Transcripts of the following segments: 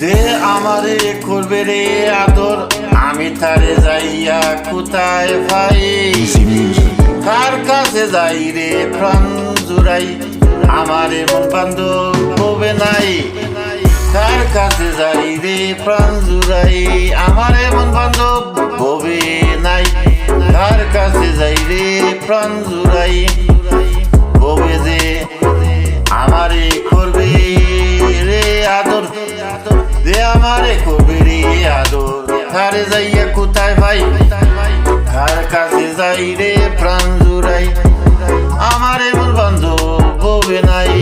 যে আমারে করবে রে আদর, আমি তারে যাইয়া কোথায় পাই কার কাছে যাই রে প্রাণ জুড়াই? আমারে এমন বান্ধব হবে নাই। কার কাছে যাই রে প্রাণ জুড়াই? আমার এমন বান্ধব হবে নাই। কার কাছে যাই রে প্রাণ আদর যাইয়া কোথায় ভাই? কার কাছে যাই রে প্রাণ জুড়াই। আমার এমন বান্ধব হবে নাই।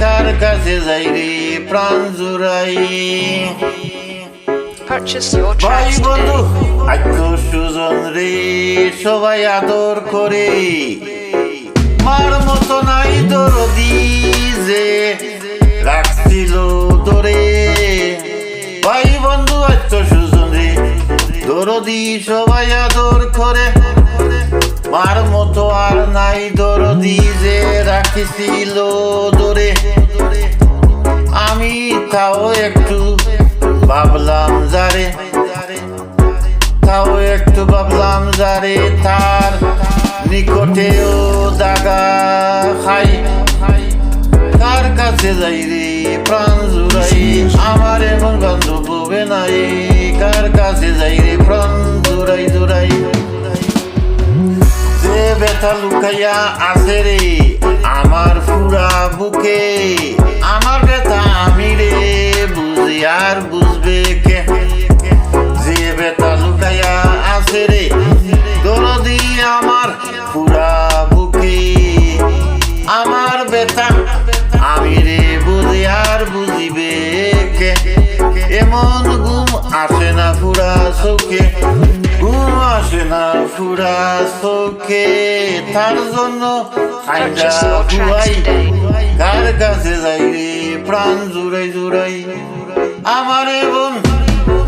কার কাছে যাই রে প্রাণ জুড়াই? ভাই বন্ধু. আত্ম সুজন রে সবাই আদর করে। মার মতো নাই দরদি যে রাখছিল দরে। দরদি, সবাই আদর করে। মার মতো আর নাই দরদি যে রাখিছিল দরে। আমি তাও একটু ভাবলাম, যারে। তাও একটু ভাবলাম, যারে তার নিকটেও দাগা খাই। কার কাছে যাই রে, প্রাণ জুড়াই। আমার এমন বান্ধব হবে নাই, কার কাছে যাই ব্যথা লুকাইয়া আছে রে। আমার ফুরা বুকে, আমার ব্যথা আমি রে। বুঝি আর বুঝবে কে? যে ব্যথা লুকাইয়া আছে রে, দরদি আমার ফুরা বুকে। আমার ব্যথা আমি রে, বুঝি আর বুঝিবে কে? এমন ঘুম আসে না ফুরা চোখে। না ফুরা চোখে তার জন্য আইডা বুয়াই কার কাছে যাই রে প্রাণ জুড়াই জুড়াই। আমার বোন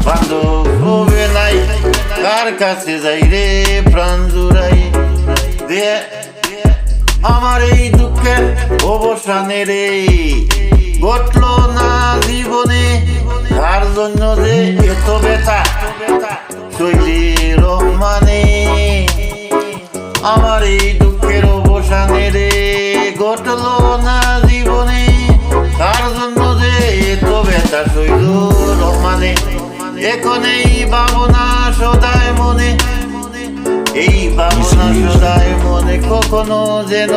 বান্ধব হবে নাই কার কাছে যাই রে প্রাণ জুড়াই। দে আমার এই দুঃখের অবসানে রে ঘটল না জীবনে তার জন্য যে এত ব্যথা? শৈলী রহমানে আমার এই দুঃখের অবসানে রে ঘটল না জীবনে, তার জন্য যে এত ব্যথা শৈল রহমানে। এখন এই ভাবনা সদায় মনে, এই ভাবনা সদায় মনে কখনো যেন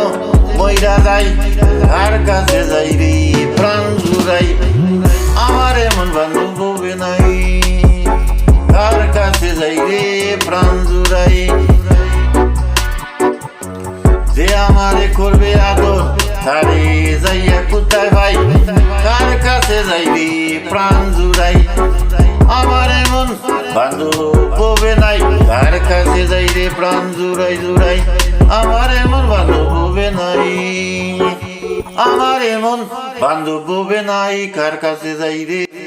ময়রা যাই কার কাছে যাই রে, প্রাণ জুড়াই। আমার এমন বান্ধব হবে নাই কার কাছে যাই রে, প্রাণ জুড়াই। আমারে করবে আদর? তারে যাইয়া কোথায় ভাই? কার কাছে যাইবি প্রাণ জুড়াই? আমার এমন হবে নাই। কার কাছে যাই রে প্রাণ জুড়াই জুড়াই? আমার এমন হবে নাই। আমার এমন বান্ধব নাই। কার কাছে যাই রে